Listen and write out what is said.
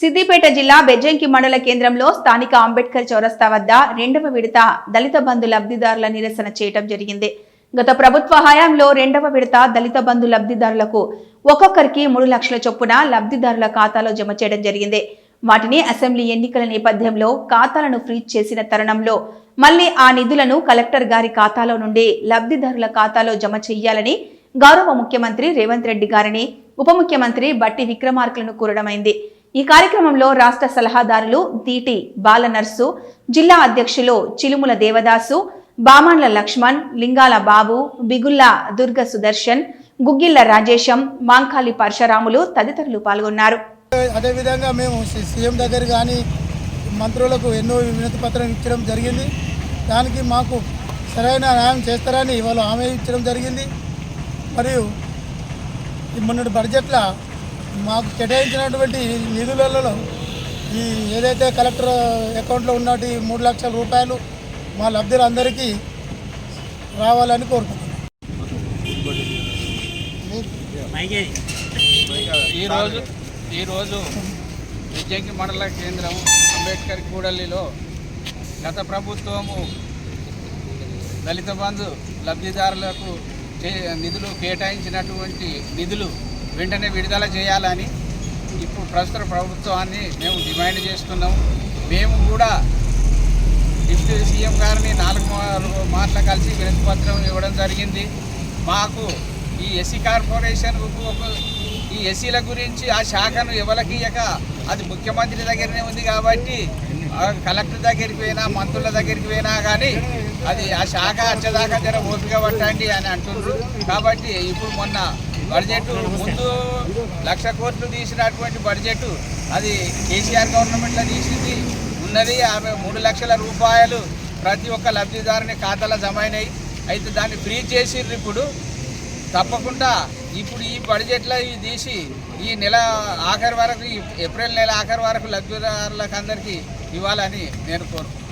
సిద్దిపేట జిల్లా బెజ్జంకి మండల కేంద్రంలో స్థానిక అంబేద్కర్ చౌరస్తా వద్ద రెండవ విడత దళిత బంధు లబ్ధిదారుల నిరసన చేయటం జరిగింది. గత ప్రభుత్వ హయాంలో రెండవ విడత దళిత బంధు లబ్ధిదారులకు ఒక్కొక్కరికి మూడు లక్షల చొప్పున లబ్ధిదారుల ఖాతాలో జమ చేయడం జరిగింది. వాటిని అసెంబ్లీ ఎన్నికల నేపథ్యంలో ఖాతాలను ఫ్రీజ్ చేసిన తరుణంలో మళ్ళీ ఆ నిధులను కలెక్టర్ గారి ఖాతాలో నుండి లబ్ధిదారుల ఖాతాలో జమ చేయాలని గౌరవ ముఖ్యమంత్రి రేవంత్ రెడ్డి గారిని ఉప ముఖ్యమంత్రి బట్టి విక్రమార్కులను కోరడమైంది. ఈ కార్యక్రమంలో రాష్ట్ర సలహాదారులు దీటి బాలనర్సు జిల్లా అధ్యక్షులు చిలుముల దేవదాసు బామాండ్ల లక్ష్మణ్ లింగాల బాబు బిగుల్ల దుర్గ సుదర్శన్ గుగ్గిళ్ళ రాజేశం మాంకాలి పరశురాములు తదితరులు పాల్గొన్నారు. అదేవిధంగా మేము సీఎం దగ్గర కానీ మంత్రులకు ఎన్నో వినతి పత్రం ఇచ్చడం జరిగింది. దానికి మాకు సరైన న్యాయం చేస్తారని వాళ్ళు హామీ ఇచ్చడం జరిగింది. మరియు మొన్నటి బడ్జెట్లో మాకు కేటాయించినటువంటి నిధులలో ఈ ఏదైతే కలెక్టర్ అకౌంట్లో ఉన్నటి మూడు లక్షల రూపాయలు మా లబ్ధిలందరికీ రావాలని కోరుకుంటున్నాం. ఈరోజు ఈరోజు విద్యంకి మండల కేంద్రం అంబేద్కర్ కూడలిలో గత ప్రభుత్వము దళిత బంధు లబ్ధిదారులకు చే- నిధులు కేటాయించినటువంటి నిధులు వెంటనే విడుదల చేయాలని ఇప్పుడు ప్రస్తుత ప్రభుత్వాన్ని మేము డిమాండ్ చేస్తున్నాము. మేము కూడా డిప్యూటీ సీఎం గారిని నాలుగు మాటలు కలిసి వినతిపత్రం ఇవ్వడం జరిగింది. మాకు ఈ ఎస్సీ కార్పొరేషన్ ఈ ఎస్సీల గురించి ఆ శాఖను ఇవ్వలకీయక ఇయ్యక అది ముఖ్యమంత్రి దగ్గరనే ఉంది కాబట్టి కలెక్టర్ దగ్గరికి పోయినా మంత్రుల దగ్గరికి పోయినా కానీ అది ఆ శాఖ వచ్చేదాకా జర ఓపిక పట్టండి అని అంటున్నారు కాబట్టి ఇప్పుడు మొన్న బడ్జెట్ ముందు లక్ష కోట్లు తీసినటువంటి బడ్జెట్ అది కేసీఆర్ గవర్నమెంట్లో తీసింది. ఉన్నది ఆమె మూడు లక్షల రూపాయలు ప్రతి ఒక్క లబ్ధిదారుని ఖాతాలో జమ అయినాయి. అయితే దాన్ని ఫ్రీ చేసిర్రు ఇప్పుడు. తప్పకుండా ఇప్పుడు ఈ బడ్జెట్లో ఇవి తీసి ఈ నెల ఆఖరి వరకు ఏప్రిల్ నెల ఆఖరి వరకు లబ్ధిదారులకు అందరికీ ఇవ్వాలని నేను కోరుకుంటున్నాను.